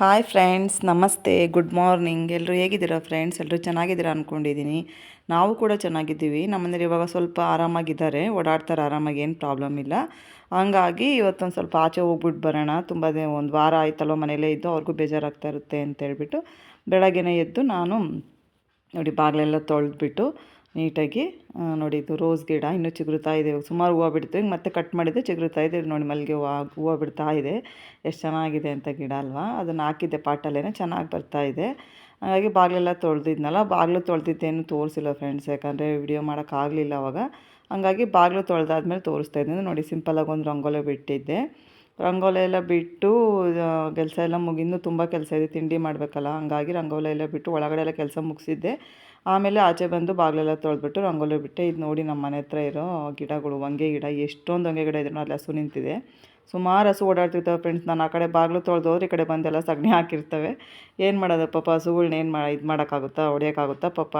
Hi friends ನಮಸ್ತೆ good morning ಎಲ್ಲರೂ ಹೇಗಿದ್ದೀರಾ ಫ್ರೆಂಡ್ಸ್ ಎಲ್ಲರೂ ಚೆನ್ನಾಗಿದ್ದೀರಾ ಅಂದ್ಕೊಂಡಿದ್ದೀನಿ ನಾವು ಕೂಡ ಚೆನ್ನಾಗಿದ್ದೀವಿ. ನಮ್ಮನೇಲಿ ಇವಾಗ ಸ್ವಲ್ಪ ಆರಾಮಾಗಿದ್ದಾರೆ. ಓಡಾಡ್ತಾರೆ ಆರಾಮಾಗಿ, ಏನು ಪ್ರಾಬ್ಲಮ್ ಇಲ್ಲ. ಹಂಗಾಗಿ ಇವತ್ತೊಂದು ಸ್ವಲ್ಪ ಆಚೆ ಹೋಗ್ಬಿಟ್ಟು ಬರೋಣ. ತುಂಬ ಒಂದು ವಾರ ಆಯ್ತಲ್ಲೋ ಮನೇಲೇ ಇದ್ದು, ಅವ್ರಿಗೂ ಬೇಜಾರಾಗ್ತಾ ಇರುತ್ತೆ ಅಂತೇಳ್ಬಿಟ್ಟು ಬೆಳಗ್ಗೆನೇ ಎದ್ದು ನಾನು ನೋಡಿ ಬಾಗಿಲೆಲ್ಲ ತೊಳೆದ್ಬಿಟ್ಟು ನೀಟಾಗಿ ನೋಡಿ ಇದು ರೋಸ್ ಗಿಡ ಇನ್ನೂ ಚಿಗುರುತ್ತಾ ಇದೆ. ಸುಮಾರು ಹೂವು ಬಿಡ್ತು. ಹಿಂಗೆ ಮತ್ತೆ ಕಟ್ ಮಾಡಿದ್ರೆ ಚಿಗುರುತ್ತಾ ಇದೆ. ನೋಡಿ ಮಲ್ಲಿಗೆ ಹೂವು ಹೂವು ಬಿಡ್ತಾ ಇದೆ. ಎಷ್ಟು ಚೆನ್ನಾಗಿದೆ ಅಂತ ಗಿಡ ಅಲ್ವಾ? ಅದನ್ನು ಹಾಕಿದ್ದೆ ಪಾಟಲ್ಲೇ ಚೆನ್ನಾಗಿ ಬರ್ತಾ ಇದೆ. ಹಾಗಾಗಿ ಬಾಗಿಲೆಲ್ಲ ತೊಳೆದಿದ್ನಲ್ಲ, ಬಾಗಿಲು ತೊಳೆದಿದ್ದೇನು ತೋರಿಸಿಲ್ಲ ಫ್ರೆಂಡ್ಸ್ ಯಾಕಂದರೆ ವಿಡಿಯೋ ಮಾಡೋಕ್ಕಾಗಲಿಲ್ಲ ಅವಾಗ. ಹಂಗಾಗಿ ಬಾಗಿಲು ತೊಳೆದಾದ್ಮೇಲೆ ತೋರಿಸ್ತಾ ಇದ್ದೀನಿ. ನೋಡಿ ಸಿಂಪಲಾಗಿ ಒಂದು ರಂಗೋಲಿ ಬಿಟ್ಟಿದ್ದೆ. ರಂಗೋಲಿ ಎಲ್ಲ ಬಿಟ್ಟು ಕೆಲಸ ಎಲ್ಲ ಮುಗಿದು ತುಂಬ ಕೆಲಸ ಇದೆ, ತಿಂಡಿ ಮಾಡಬೇಕಲ್ಲ, ಹಂಗಾಗಿ ರಂಗೋಲಿ ಎಲ್ಲ ಬಿಟ್ಟು ಒಳಗಡೆ ಎಲ್ಲ ಕೆಲಸ ಮುಗಿಸಿದ್ದೆ. ಆಮೇಲೆ ಆಚೆ ಬಂದು ಬಾಗಿಲೆಲ್ಲ ತೊಳೆದ್ಬಿಟ್ಟು ರಂಗೋಲಿ ಬಿಟ್ಟೆ. ಇದು ನೋಡಿ ನಮ್ಮ ಮನೆ ಹತ್ರ ಇರೋ ಗಿಡಗಳು, ಹೊಂಗೆ ಗಿಡ, ಎಷ್ಟೊಂದು ಹೊಂಗೆ ಗಿಡ ಇದ್ರು ಅಲ್ಲಿ ಹಸು ನಿಂತಿದೆ. ಸುಮಾರು ಹಸು ಓಡಾಡ್ತಿರ್ತವೆ ಫ್ರೆಂಡ್ಸ್ ನಾನು ಆ ಕಡೆ ಬಾಗಿಲು ತೊಳೆದೋದ್ರೆ ಈ ಕಡೆ ಬಂದೆಲ್ಲ ಸಗಣಿ ಹಾಕಿರ್ತವೆ. ಏನು ಮಾಡೋದು? ಪಾಪ ಹಸುಗಳ್ನ ಏನು ಮಾ, ಇದು ಮಾಡೋಕ್ಕಾಗುತ್ತಾ? ಹೊಡಿಯೋಕ್ಕಾಗುತ್ತಾ? ಪಾಪ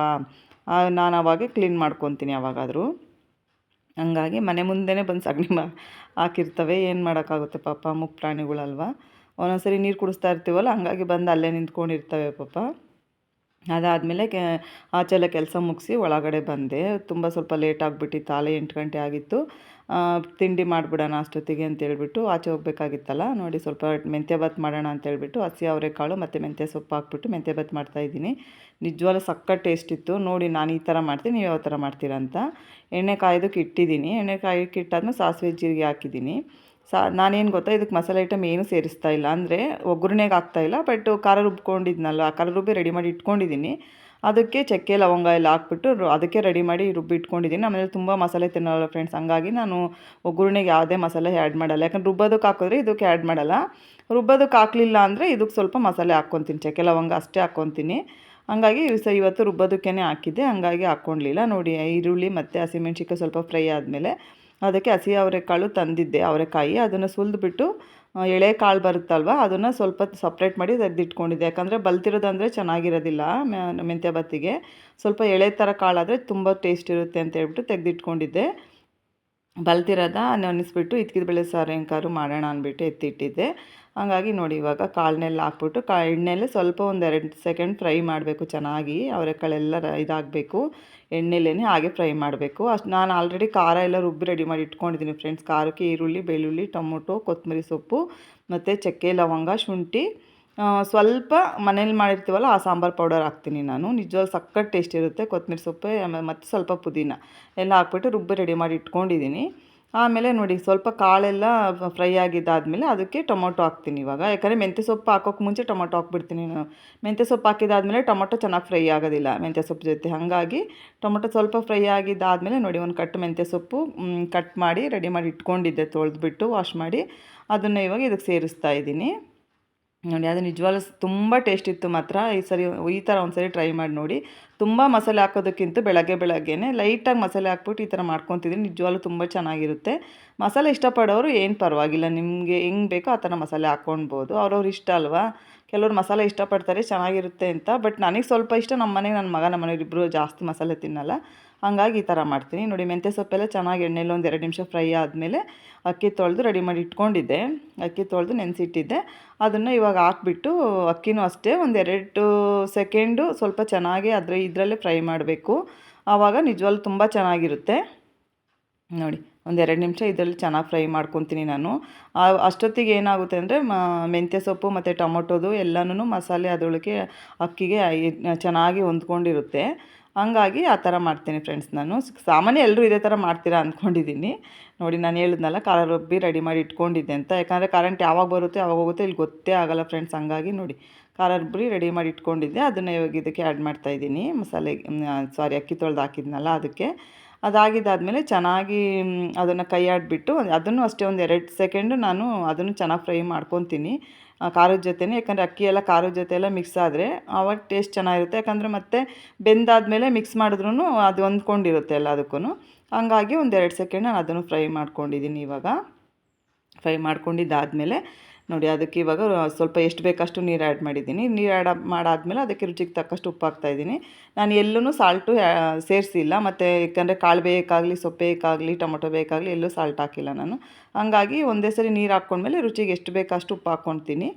ನಾನು ಅವಾಗೆ ಕ್ಲೀನ್ ಮಾಡ್ಕೊತೀನಿ ಯಾವಾಗಾದರೂ ಹಂಗಾಗಿ ಮನೆ ಮುಂದೆನೇ ಬಂದು ಸಗಣಿ ಮಾ ಹಾಕಿರ್ತವೆ. ಏನು ಮಾಡೋಕ್ಕಾಗುತ್ತೆ ಪಾಪ ಮುಪ್ಪು ಪ್ರಾಣಿಗಳಲ್ವ ಒಂದೊಂದ್ಸರಿ ನೀರು ಕುಡಿಸ್ತಾ ಇರ್ತೀವಲ್ಲ, ಹಂಗಾಗಿ ಬಂದು ಅಲ್ಲೇ ನಿಂತ್ಕೊಂಡಿರ್ತವೆ ಪಾಪ. ಅದಾದಮೇಲೆ ಕೆ, ಆಚೆಲ್ಲ ಕೆಲಸ ಮುಗಿಸಿ ಒಳಗಡೆ ಬಂದೆ. ತುಂಬ ಸ್ವಲ್ಪ ಲೇಟ್ ಆಗಿಬಿಟ್ಟಿತ್ತು, ಆಲೆ ಎಂಟು ಗಂಟೆ ಆಗಿತ್ತು. ತಿಂಡಿ ಮಾಡಿಬಿಡೋಣ ಅಷ್ಟೊತ್ತಿಗೆ ಅಂತೇಳ್ಬಿಟ್ಟು ಆಚೆ ಹೋಗ್ಬೇಕಾಗಿತ್ತಲ್ಲ, ನೋಡಿ ಸ್ವಲ್ಪ ಮೆಂತ್ಯ ಬಾತ್ ಮಾಡೋಣ ಅಂತೇಳ್ಬಿಟ್ಟು ಹಸಿ ಅವರೆಕಾಳು ಮತ್ತು ಮೆಂತ್ಯ ಸೊಪ್ಪು ಹಾಕ್ಬಿಟ್ಟು ಮೆಂತ್ಯ ಬಾತ್ ಮಾಡ್ತಾಯಿದ್ದೀನಿ ನಿಜವಾಗ್ಲೂ ಸಕ್ಕ ಟೇಸ್ಟ್ ಇತ್ತು. ನೋಡಿ ನಾನು ಈ ಥರ ಮಾಡ್ತೀನಿ, ನೀವು ಯಾವ ಥರ ಮಾಡ್ತೀರಾ ಅಂತ. ಎಣ್ಣೆ ಕಾಯೋದಕ್ಕೆ ಇಟ್ಟಿದ್ದೀನಿ. ಎಣ್ಣೆ ಕಾಯೋಕ್ಕೆ ಇಟ್ಟಾದ್ಮೇಲೆ ಸಾಸಿವೆ ಜೀರಿಗೆ ಹಾಕಿದ್ದೀನಿ. ಸಾ, ನಾನೇನು ಗೊತ್ತಾ ಇದಕ್ಕೆ ಮಸಾಲೆ ಐಟಮ್ ಏನೂ ಸೇರಿಸ್ತಾ ಇಲ್ಲ. ಅಂದರೆ ಒಗ್ಗರಣೆಗೆ ಇಲ್ಲ ಬಟ್ ಖಾರ ರುಬ್ಕೊಂಡಿದ್ನಲ್ಲ ಆ ಖಾರ ರುಬ್ಬಿ ರೆಡಿ ಮಾಡಿ ಇಟ್ಕೊಂಡಿದ್ದೀನಿ ಅದಕ್ಕೆ ಚಕ್ಕೆ, ಲವಂಗ ಎಲ್ಲ ಹಾಕ್ಬಿಟ್ಟು ಅದಕ್ಕೆ ರೆಡಿ ಮಾಡಿ ರುಬ್ಬಿ ಇಟ್ಕೊಂಡಿದ್ದೀನಿ ಆಮೇಲೆ ತುಂಬ ಮಸಾಲೆ ತಿನ್ನೋಲ್ಲ ಫ್ರೆಂಡ್ಸ್ ಹಂಗಾಗಿ ನಾನು ಒಗ್ಗರಣೆಗೆ ಯಾವುದೇ ಮಸಾಲೆ ಆ್ಯಡ್ ಮಾಡಲ್ಲ. ಯಾಕಂದ್ರೆ ರುಬ್ಬೋದಕ್ಕೆ ಹಾಕಿದ್ರೆ ಇದಕ್ಕೆ ಆ್ಯಡ್ ಮಾಡಲ್ಲ. ರುಬ್ಬೋದಕ್ಕೆ ಹಾಕಲಿಲ್ಲ ಅಂದರೆ ಇದಕ್ಕೆ ಸ್ವಲ್ಪ ಮಸಾಲೆ ಹಾಕ್ಕೊತೀನಿ, ಚಕ್ಕೆ, ಲವಂಗ ಅಷ್ಟೇ ಹಾಕ್ಕೊತೀನಿ. ಹಂಗಾಗಿ ಸ, ಇವತ್ತು ರುಬ್ಬೋದಕ್ಕೇ ಹಾಕಿದ್ದೆ, ಹಂಗಾಗಿ ಹಾಕ್ಕೊಳ್ಲಿಲ್ಲ ನೋಡಿ, ಈರುಳ್ಳಿ ಮತ್ತು ಹಸಿಮೆಣ್ಸಿಕಾಯಿ ಸ್ವಲ್ಪ ಫ್ರೈ ಆದಮೇಲೆ ಅದಕ್ಕೆ ಹಸಿ ಅವರೆಕಾಳು ತಂದಿದ್ದೆ, ಅವರೆಕಾಯಿ ಅದನ್ನು ಸುಲಿದ್ಬಿಟ್ಟು ಎಳೆ ಕಾಳು ಬರುತ್ತಲ್ವ ಅದನ್ನು ಸ್ವಲ್ಪ ಸಪ್ರೇಟ್ ಮಾಡಿ ತೆಗೆದಿಟ್ಕೊಂಡಿದ್ದೆ. ಯಾಕಂದರೆ ಬಲ್ತಿರೋದಂದರೆ ಚೆನ್ನಾಗಿರೋದಿಲ್ಲ ಮೆಂತ್ಯ ಬತ್ತಿಗೆ. ಸ್ವಲ್ಪ ಎಳೆ ಥರ ಕಾಳಾದರೆ ತುಂಬ ಟೇಸ್ಟ್ ಇರುತ್ತೆ ಅಂತ ಹೇಳ್ಬಿಟ್ಟು ತೆಗೆದಿಟ್ಕೊಂಡಿದ್ದೆ. ಬಲ್ತಿರೋದ ನೆನೆಸ್ಬಿಟ್ಟು ಇದ್ಕಿದ ಬೆಳೆ ಸಾರು ಹೆಂಗಾರು ಮಾಡೋಣ ಅಂದ್ಬಿಟ್ಟು ಎತ್ತಿಟ್ಟಿದ್ದೆ. ಹಾಗಾಗಿ ನೋಡಿ ಇವಾಗ ಕಾಳನ್ನೆಲ್ಲ ಹಾಕ್ಬಿಟ್ಟು ಕಾ ಎಣ್ಣೆಲೆ ಸ್ವಲ್ಪ ಒಂದು ಎರಡು ಸೆಕೆಂಡ್ ಫ್ರೈ ಮಾಡಬೇಕು ಚೆನ್ನಾಗಿ, ಅವರೆಕಾಳೆಲ್ಲ ಇದಾಗಬೇಕು ಎಣ್ಣೆಲೇ ಹಾಗೆ ಫ್ರೈ ಮಾಡಬೇಕು. ಅಷ್ಟು ನಾನು ಆಲ್ರೆಡಿ ಖಾರ ಎಲ್ಲ ರುಬ್ಬಿ ರೆಡಿ ಮಾಡಿ ಇಟ್ಕೊಂಡಿದ್ದೀನಿ ಫ್ರೆಂಡ್ಸ್ ಖಾರಕ್ಕೆ ಈರುಳ್ಳಿ, ಬೆಳ್ಳುಳ್ಳಿ, ಟೊಮೊಟೊ ಕೊತ್ತಂಬರಿ ಸೊಪ್ಪು, ಮತ್ತು ಚಕ್ಕೆ ಲವಂಗ, ಶುಂಠಿ. ಸ್ವಲ್ಪ ಮನೇಲಿ ಮಾಡಿರ್ತೀವಲ್ಲ, ಆ ಸಾಂಬಾರು ಪೌಡರ್ ಹಾಕ್ತೀನಿ ನಾನು. ನಿಜವಾಗ್ಲೂ ಸಕ್ಕತ್ ಟೇಸ್ಟ್ ಇರುತ್ತೆ ಕೊತ್ತಂಬರಿ ಸೊಪ್ಪು, ಆಮೇಲೆ ಮತ್ತು ಸ್ವಲ್ಪ ಪುದೀನ. ಎಲ್ಲ ಹಾಕ್ಬಿಟ್ಟು ರುಬ್ಬಿ ರೆಡಿ ಮಾಡಿ ಇಟ್ಕೊಂಡಿದ್ದೀನಿ. ಆಮೇಲೆ ನೋಡಿ, ಸ್ವಲ್ಪ ಕಾಳೆಲ್ಲ ಫ್ರೈ ಆಗಿದ್ದಾದಮೇಲೆ ಅದಕ್ಕೆ ಟೊಮೊಟೊ ಹಾಕ್ತೀನಿ ಇವಾಗ. ಯಾಕಂದರೆ ಮೆಂತ್ಯ ಸೊಪ್ಪು ಹಾಕೋಕೆ ಮುಂಚೆ ಟೊಮೊಟೊ ಹಾಕ್ಬಿಡ್ತೀನಿ ನಾನು. ಮೆಂತ್ಯ ಸೊಪ್ಪು ಹಾಕಿದಾದಮೇಲೆ ಟೊಮೊಟೊ ಚೆನ್ನಾಗಿ ಫ್ರೈ ಆಗೋದಿಲ್ಲ ಮೆಂತ್ಯ ಸೊಪ್ಪು ಜೊತೆ. ಹಾಗಾಗಿ ಟೊಮೊಟೊ ಸ್ವಲ್ಪ ಫ್ರೈ ಆಗಿದ್ದಾದಮೇಲೆ ನೋಡಿ, ಒಂದು ಕಟ್ ಮೆಂತ್ಯ ಸೊಪ್ಪು ಕಟ್ ಮಾಡಿ ರೆಡಿ ಮಾಡಿ ಇಟ್ಕೊಂಡಿದ್ದೆ, ತೊಳೆದ್ಬಿಟ್ಟು ವಾಶ್ ಮಾಡಿ. ಅದನ್ನು ಇವಾಗ ಇದಕ್ಕೆ ಸೇರಿಸ್ತಾ ಇದ್ದೀನಿ. ನೋಡಿ, ಅದು ನಿಜವಾಗ್ಲೂ ತುಂಬ ಟೇಸ್ಟ್ ಇತ್ತು ಮಾತ್ರ. ಈ ಸರಿ ಈ ಥರ ಒಂದು ಸರಿ ಟ್ರೈ ಮಾಡಿ ನೋಡಿ. ತುಂಬ ಮಸಾಲೆ ಹಾಕೋದಕ್ಕಿಂತ ಬೆಳಗ್ಗೆ ಬೆಳಗ್ಗೆನೆ ಲೈಟಾಗಿ ಮಸಾಲೆ ಹಾಕ್ಬಿಟ್ಟು ಈ ಥರ ಮಾಡ್ಕೊತಿದ್ದೀನಿ ನಿಜವಾಗ್ಲೂ ತುಂಬ ಚೆನ್ನಾಗಿರುತ್ತೆ. ಮಸಾಲೆ ಇಷ್ಟಪಡೋರು ಏನು ಪರವಾಗಿಲ್ಲ. ನಿಮಗೆ ಹೆಂಗೆ ಬೇಕೋ ಆ ಥರ ಮಸಾಲೆ ಹಾಕ್ಕೊಳ್ಬೋದು ಅವ್ರವ್ರು ಇಷ್ಟ ಅಲ್ವಾ? ಕೆಲವರು ಮಸಾಲೆ ಇಷ್ಟಪಡ್ತಾರೆ, ಚೆನ್ನಾಗಿರುತ್ತೆ ಅಂತ. ಬಟ್ ನನಗೆ ಸ್ವಲ್ಪ ಇಷ್ಟ ನಮ್ಮ ಮನೆಗೆ ನನ್ನ ಮಗ ನಮ್ಮ ಮನೆಯವ್ರು ಇಬ್ಬರು ಜಾಸ್ತಿ ಮಸಾಲೆ ತಿನ್ನಲ್ಲ. ಹಂಗಾಗಿ ಈ ಥರ ಮಾಡ್ತೀನಿ. ನೋಡಿ ಮೆಂತ್ಯೆ ಸೊಪ್ಪೆಲ್ಲ ಚೆನ್ನಾಗಿ ಎಣ್ಣೆಲಿ ಒಂದು ಎರಡು ನಿಮಿಷ ಫ್ರೈ ಆದಮೇಲೆ ಅಕ್ಕಿ ತೊಳೆದು ರೆಡಿ ಮಾಡಿ ಇಟ್ಕೊಂಡಿದ್ದೆ. ಅಕ್ಕಿ ತೊಳೆದು ನೆನೆಸಿಟ್ಟಿದ್ದೆ. ಅದನ್ನು ಇವಾಗ ಹಾಕ್ಬಿಟ್ಟು ಅಕ್ಕಿನೂ ಅಷ್ಟೇ ಒಂದು ಎರಡು ಸೆಕೆಂಡು ಸ್ವಲ್ಪ ಚೆನ್ನಾಗಿ ಅದರ ಇದರಲ್ಲೇ ಫ್ರೈ ಮಾಡಬೇಕು. ಆವಾಗ ನಿಜವಾಗ್ಲೂ ತುಂಬ ಚೆನ್ನಾಗಿರುತ್ತೆ. ನೋಡಿ ಒಂದು ಎರಡು ನಿಮಿಷ ಇದರಲ್ಲಿ ಚೆನ್ನಾಗಿ ಫ್ರೈ ಮಾಡ್ಕೊತೀನಿ ನಾನು. ಅಷ್ಟೊತ್ತಿಗೆ ಏನಾಗುತ್ತೆ ಅಂದರೆ ಮೆಂತ್ಯ ಸೊಪ್ಪು ಮತ್ತು ಟೊಮೊಟೊದು ಎಲ್ಲನೂ ಮಸಾಲೆ ಅದರೊಳಗೆ ಅಕ್ಕಿಗೆ ಚೆನ್ನಾಗಿ ಹೊಂದ್ಕೊಂಡಿರುತ್ತೆ. ಹಂಗಾಗಿ ಆ ಥರ ಮಾಡ್ತೀನಿ ಫ್ರೆಂಡ್ಸ್ ನಾನು. ಸಾಮಾನ್ಯ ಎಲ್ಲರೂ ಇದೇ ಥರ ಮಾಡ್ತೀರಾ ಅಂದ್ಕೊಂಡಿದ್ದೀನಿ ನೋಡಿ ನಾನು ಹೇಳಿದ್ನಲ್ಲ ಖಾರ ರುಬ್ಬಿ ರೆಡಿ ಮಾಡಿ ಇಟ್ಕೊಂಡಿದ್ದೆ ಅಂತ. ಯಾಕಂದರೆ ಕರೆಂಟ್ ಯಾವಾಗ ಬರುತ್ತೆ, ಯಾವಾಗ ಹೋಗುತ್ತೆ ಇಲ್ಲಿ ಗೊತ್ತೇ ಆಗಲ್ಲ ಫ್ರೆಂಡ್ಸ್ ಹಂಗಾಗಿ ನೋಡಿ. ಖಾರ ರುಬ್ಬಿ ರೆಡಿ ಮಾಡಿ ಇಟ್ಕೊಂಡಿದ್ದೆ. ಅದನ್ನು ಇವಾಗ ಇದಕ್ಕೆ ಆ್ಯಡ್ ಮಾಡ್ತಾಯಿದ್ದೀನಿ ಮಸಾಲೆ ಸಾರಿ ಅಕ್ಕಿ ತೊಳೆದು ಹಾಕಿದ್ನಲ್ಲ ಅದಕ್ಕೆ. ಅದಾಗಿದ್ದಾದಮೇಲೆ ಚೆನ್ನಾಗಿ ಅದನ್ನು ಕೈ ಆಡಿಬಿಟ್ಟು ಅದನ್ನು ಅಷ್ಟೇ ಒಂದು ಎರಡು ಸೆಕೆಂಡು ನಾನು ಅದನ್ನು ಚೆನ್ನಾಗಿ ಫ್ರೈ ಮಾಡ್ಕೊತೀನಿ. ಖಾರದ ಜೊತೆನೇ, ಯಾಕಂದರೆ ಅಕ್ಕಿ ಎಲ್ಲ ಖಾರದ ಜೊತೆ ಎಲ್ಲ ಮಿಕ್ಸ್ ಆದರೆ ಆವಾಗ ಟೇಸ್ಟ್ ಚೆನ್ನಾಗಿರುತ್ತೆ. ಯಾಕಂದರೆ ಮತ್ತೆ ಬೆಂದಾದಮೇಲೆ ಮಿಕ್ಸ್ ಮಾಡಿದ್ರೂ ಅದು ಹೊಂದ್ಕೊಂಡಿರುತ್ತೆ ಎಲ್ಲದಕ್ಕೂ ಹಂಗಾಗಿ ಒಂದು ಎರಡು ಸೆಕೆಂಡ್ ನಾನು ಅದನ್ನು ಫ್ರೈ ಮಾಡ್ಕೊಂಡಿದ್ದೀನಿ ಇವಾಗ. ಫ್ರೈ ಮಾಡ್ಕೊಂಡಿದ್ದಾದಮೇಲೆ ನೋಡಿ, ಅದಕ್ಕೆ ಇವಾಗ ಸ್ವಲ್ಪ ಎಷ್ಟು ಬೇಕಷ್ಟು ನೀರು ಆ್ಯಡ್ ಮಾಡಿದ್ದೀನಿ. ನೀರು ಆ್ಯಡ್ ಮಾಡಾದಮೇಲೆ ಅದಕ್ಕೆ ರುಚಿಗೆ ತಕ್ಕಷ್ಟು ಉಪ್ಪು ಹಾಕ್ತಾಯಿದ್ದೀನಿ ನಾನು ಎಲ್ಲೂ ಸಾಲ್ಟು ಸೇರಿಸಿಲ್ಲ. ಮತ್ತು ಯಾಕಂದರೆ ಕಾಳು ಬೇಕಾಗಲಿ ಸೊಪ್ಪು ಬೇಕಾಗಲಿ ಟೊಮೊಟೊ ಬೇಕಾಗಲಿ ಎಲ್ಲೂ ಸಾಲ್ಟ್ ಹಾಕಿಲ್ಲ ನಾನು. ಹಾಗಾಗಿ ಒಂದೇ ಸರಿ ನೀರು ಹಾಕ್ಕೊಂಡ್ಮೇಲೆ ರುಚಿಗೆ ಎಷ್ಟು ಬೇಕಷ್ಟು ಉಪ್ಪು ಹಾಕ್ಕೊಳ್ತೀನಿ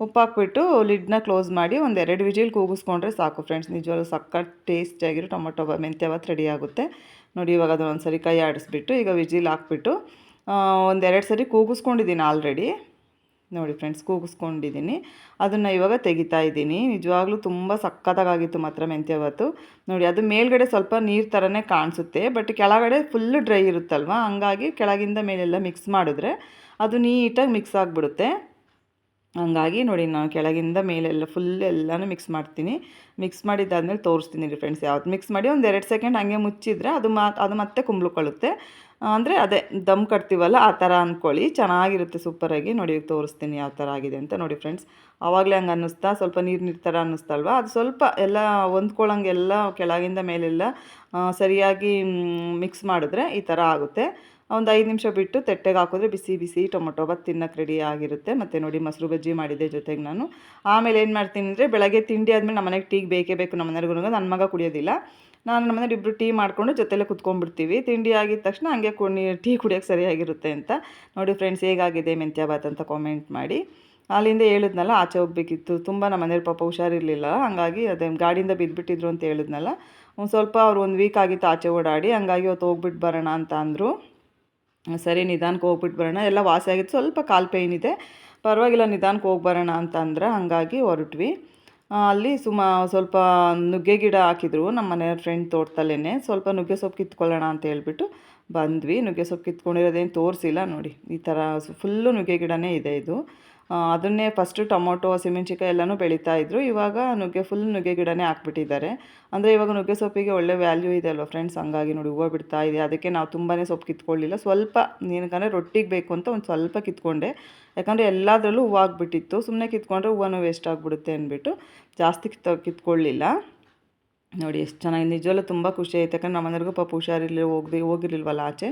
ಉಪ್ಪು ಹಾಕ್ಬಿಟ್ಟು ಲಿಡ್ನ ಕ್ಲೋಸ್ ಮಾಡಿ ಒಂದು ಎರಡು ವಿಜಿಲ್ ಕೂಗಿಸ್ಕೊಂಡ್ರೆ ಸಾಕು ಫ್ರೆಂಡ್ಸ್ ನಿಜವಾಗ್ಲೂ ಸಕ್ಕತ್ತು ಟೇಸ್ಟಿಯಾಗಿರೋ ಟೊಮೊಟೊ ಮೆಂತ್ಯ ಭಾತ್ ರೆಡಿ ಆಗುತ್ತೆ. ನೋಡಿ, ಇವಾಗ ಅದನ್ನ ಒಂದು ಸರಿ ಕೈ ಆಡಿಸ್ಬಿಟ್ಟು ಈಗ ವಿಜಿಲ್ ಹಾಕ್ಬಿಟ್ಟು ಒಂದೆರಡು ಸರಿ ಕೂಗಿಸ್ಕೊಂಡಿದ್ದೀನಿ ಆಲ್ರೆಡಿ ನೋಡಿ ಫ್ರೆಂಡ್ಸ್, ಕೂಗಿಸ್ಕೊಂಡಿದ್ದೀನಿ. ಅದನ್ನು ಇವಾಗ ತೆಗಿತಾ ಇದ್ದೀನಿ. ನಿಜವಾಗ್ಲೂ ತುಂಬ ಸಖತ್ತಾಗಿತ್ತು ಮಾತ್ರ ಮೆಂತ್ಯ ನೋಡಿ, ಅದು ಮೇಲ್ಗಡೆ ಸ್ವಲ್ಪ ನೀರು ಥರನೇ ಕಾಣಿಸುತ್ತೆ, ಬಟ್ ಕೆಳಗಡೆ ಫುಲ್ ಡ್ರೈ ಇರುತ್ತಲ್ವ? ಹಂಗಾಗಿ ಕೆಳಗಿಂದ ಮೇಲೆಲ್ಲ ಮಿಕ್ಸ್ ಮಾಡಿದ್ರೆ ಅದು ನೀಟಾಗಿ ಮಿಕ್ಸ್ ಆಗಿಬಿಡುತ್ತೆ. ಹಂಗಾಗಿ ನೋಡಿ ನಾನು ಕೆಳಗಿಂದ ಮೇಲೆಲ್ಲ ಫುಲ್ ಎಲ್ಲನೂ ಮಿಕ್ಸ್ ಮಾಡ್ತೀನಿ. ಮಿಕ್ಸ್ ಮಾಡಿದ್ದಾದ್ಮೇಲೆ ತೋರಿಸ್ತೀನಿ ರೀ ಫ್ರೆಂಡ್ಸ್ ಯಾವ್ದು. ಮಿಕ್ಸ್ ಮಾಡಿ ಒಂದು ಎರಡು ಸೆಕೆಂಡ್ ಹಂಗೆ ಮುಚ್ಚಿದ್ರೆ ಅದು ಮಾ ಅದು ಮತ್ತೆ ಕುಂಬ್ಳುಕೊಳ್ಳುತ್ತೆ. ಅಂದರೆ ಅದೇ ದಮ್ ಕಟ್ತೀವಲ್ಲ ಆ ಥರ ಅಂದ್ಕೊಳ್ಳಿ ಚೆನ್ನಾಗಿರುತ್ತೆ ಸೂಪರಾಗಿ ನೋಡಿ ತೋರಿಸ್ತೀನಿ ಯಾವ ಥರ ಆಗಿದೆ ಅಂತ ನೋಡಿ ಫ್ರೆಂಡ್ಸ್ ಆವಾಗಲೇ ಹಂಗೆ ಅನ್ನಿಸ್ತಾ, ಸ್ವಲ್ಪ ನೀರು ನೀರು ಥರ ಅನ್ನಿಸ್ತಲ್ವ? ಅದು ಸ್ವಲ್ಪ ಎಲ್ಲ ಹೊಂದ್ಕೊಳ್ಳೋಂಗೆಲ್ಲ ಕೆಳಗಿಂದ ಮೇಲೆಲ್ಲ ಸರಿಯಾಗಿ ಮಿಕ್ಸ್ ಮಾಡಿದ್ರೆ ಈ ಥರ ಆಗುತ್ತೆ. ಒಂದು ಐದು ನಿಮಿಷ ಬಿಟ್ಟು ತೆಟ್ಟೆಗೆ ಹಾಕಿದ್ರೆ ಬಿಸಿ ಬಿಸಿ ಟೊಮೊಟೊ ಬಾತ್ ತಿನ್ನಕ್ಕೆ ರೆಡಿ ಆಗಿರುತ್ತೆ. ಮತ್ತು ನೋಡಿ ಮೊಸರು ಬಜ್ಜಿ ಮಾಡಿದ್ದೆ ಜೊತೆಗೆ ನಾನು. ಆಮೇಲೆ ಏನು ಮಾಡ್ತೀನಿ ಅಂದರೆ ಬೆಳಗ್ಗೆ ತಿಂಡಿ ಆದಮೇಲೆ ನಮ್ಮ ಮನೆಗೆ ಟೀಗೆ ಬೇಕೇ ಬೇಕು ನಮ್ಮ ಮನೆಗೂ ನನ್ನ ಮಗ ಕುಡಿಯೋದಿಲ್ಲ. ನಾನು ನಮ್ಮ ಮನೇಲಿ ಇಬ್ಬರು ಟೀ ಮಾಡಿಕೊಂಡು ಜೊತೆಲೆ ಕುತ್ಕೊಂಡ್ಬಿಡ್ತೀವಿ. ತಿಂಡಿ ಆಗಿದ ತಕ್ಷಣ ಹಂಗೆ ಕುಣಿ ಟೀ ಕುಡಿಯೋಕ್ಕೆ ಸರಿಯಾಗಿರುತ್ತೆ ಅಂತ. ನೋಡಿ ಫ್ರೆಂಡ್ಸ್ ಹೇಗಾಗಿದೆ ಮೆಂತ್ಯ ಬಾತ್ ಅಂತ ಕಾಮೆಂಟ್ ಮಾಡಿ. ಅಲ್ಲಿಂದ ಹೇಳಿದ್ನಲ್ಲ, ಆಚೆ ಹೋಗ್ಬೇಕಿತ್ತು. ತುಂಬ ನಮ್ಮ ಮನೇಲಿ ಪಾಪ ಹುಷಾರಿರಲಿಲ್ಲ. ಹಾಗಾಗಿ ಅದೇ ಗಾಡಿಯಿಂದ ಬಿದ್ದುಬಿಟ್ಟಿದ್ರು ಅಂತ ಹೇಳಿದ್ನಲ್ಲ. ಒಂದು ಸ್ವಲ್ಪ ಅವ್ರು ಒಂದು ವೀಕ್ ಆಗಿತ್ತು ಆಚೆ ಓಡಾಡಿ. ಹಂಗಾಗಿ ಅವತ್ತು ಹೋಗ್ಬಿಟ್ಟು ಬರೋಣ ಅಂತ ಅಂದರು. ಸರಿ, ನಿಧಾನಕ್ಕೆ ಹೋಗ್ಬಿಟ್ಟು ಬರೋಣ. ಎಲ್ಲ ವಾಸಿ ಆಗಿತ್ತು. ಸ್ವಲ್ಪ ಕಾಲು ಪೇಯ್ನ್ ಇದೆ. ಪರವಾಗಿಲ್ಲ, ನಿಧಾನಕ್ಕೆ ಹೋಗಿ ಬರೋಣ ಅಂತ ಅಂದ್ರೆ ಹಾಗಾಗಿ ಹೊರಟ್ವಿ. ಅಲ್ಲಿ ಸುಮ, ಸ್ವಲ್ಪ ನುಗ್ಗೆ ಗಿಡ ಹಾಕಿದ್ರು ನಮ್ಮ ಮನೆಯ ಫ್ರೆಂಡ್ ತೋಟದಲ್ಲೇ ಸ್ವಲ್ಪ ನುಗ್ಗೆ ಸೊಪ್ಪು ಕಿತ್ಕೊಳ್ಳೋಣ ಅಂತ ಹೇಳ್ಬಿಟ್ಟು ಬಂದ್ವಿ. ನುಗ್ಗೆ ಸೊಪ್ಪು ಕಿತ್ಕೊಂಡಿರೋದೇನು ತೋರಿಸಿಲ್ಲ. ನೋಡಿ, ಈ ಥರ ಫುಲ್ಲು ನುಗ್ಗೆ ಗಿಡನೇ ಇದೆ ಇದು. ಅದನ್ನೇ ಫಸ್ಟು ಟೊಮೊಟೊ ಹಸಿಮೆಣ್ಸಿಕಾಯಿ ಎಲ್ಲನೂ ಬೆಳೀತಾ ಇದ್ರು. ಇವಾಗ ನುಗ್ಗೆ ಫುಲ್ ನುಗ್ಗೆ ಗಿಡನೇ ಹಾಕ್ಬಿಟ್ಟಿದ್ದಾರೆ. ಅಂದರೆ ಇವಾಗ ನುಗ್ಗೆ ಸೊಪ್ಪಿಗೆ ಒಳ್ಳೆ ವ್ಯಾಲ್ಯೂ ಇದೆ ಅಲ್ವ ಫ್ರೆಂಡ್ಸ್ ಹಂಗಾಗಿ ನೋಡಿ ಹೂವು ಬಿಡ್ತಾ ಇದೆ. ಅದಕ್ಕೆ ನಾವು ತುಂಬಾ ಸೊಪ್ಪು ಕಿತ್ಕೊಳ್ಳಿಲ್ಲ. ಸ್ವಲ್ಪ, ಏನಕ್ಕಂದರೆ ರೊಟ್ಟಿಗೆ ಬೇಕು ಅಂತ ಒಂದು ಸ್ವಲ್ಪ ಕಿತ್ಕೊಂಡೆ. ಯಾಕಂದರೆ ಎಲ್ಲದರಲ್ಲೂ ಹೂವು ಆಗಿಬಿಟ್ಟಿತ್ತು. ಸುಮ್ಮನೆ ಕಿತ್ಕೊಂಡ್ರೆ ಹೂವನ್ನು ವೇಸ್ಟ್ ಆಗಿಬಿಡುತ್ತೆ ಅಂದ್ಬಿಟ್ಟು ಜಾಸ್ತಿ ಕಿತ್ತ ಕಿತ್ಕೊಳ್ಳಿಲ್ಲ. ನೋಡಿ ಎಷ್ಟು ಚೆನ್ನಾಗಿ ನಿಜವಲ್ಲೂ ತುಂಬ ಖುಷಿ ಆಯ್ತು. ಯಾಕಂದ್ರೆ ನಮ್ಮ ಮನೆಯವ್ರಿಗೂ ಪಾಪ ಹುಷಾರಿರಲಿ ಹೋಗ್ದೆ, ಹೋಗಿರ್ಲಿಲ್ವಲ್ಲ ಆಚೆ.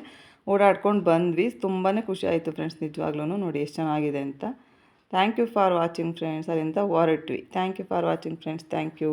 ಓಡಾಡ್ಕೊಂಡು ಬಂದ್ವಿ. ತುಂಬಾ ಖುಷಿ ಆಯಿತು ಫ್ರೆಂಡ್ಸ್ ನಿಜವಾಗ್ಲೂ ನೋಡಿ ಎಷ್ಟು ಚೆನ್ನಾಗಿದೆ ಅಂತ. Thank you for watching friends ಅಲ್ಲಿಂದ ಹೊರಟ್ವಿ thank you for watching friends thank you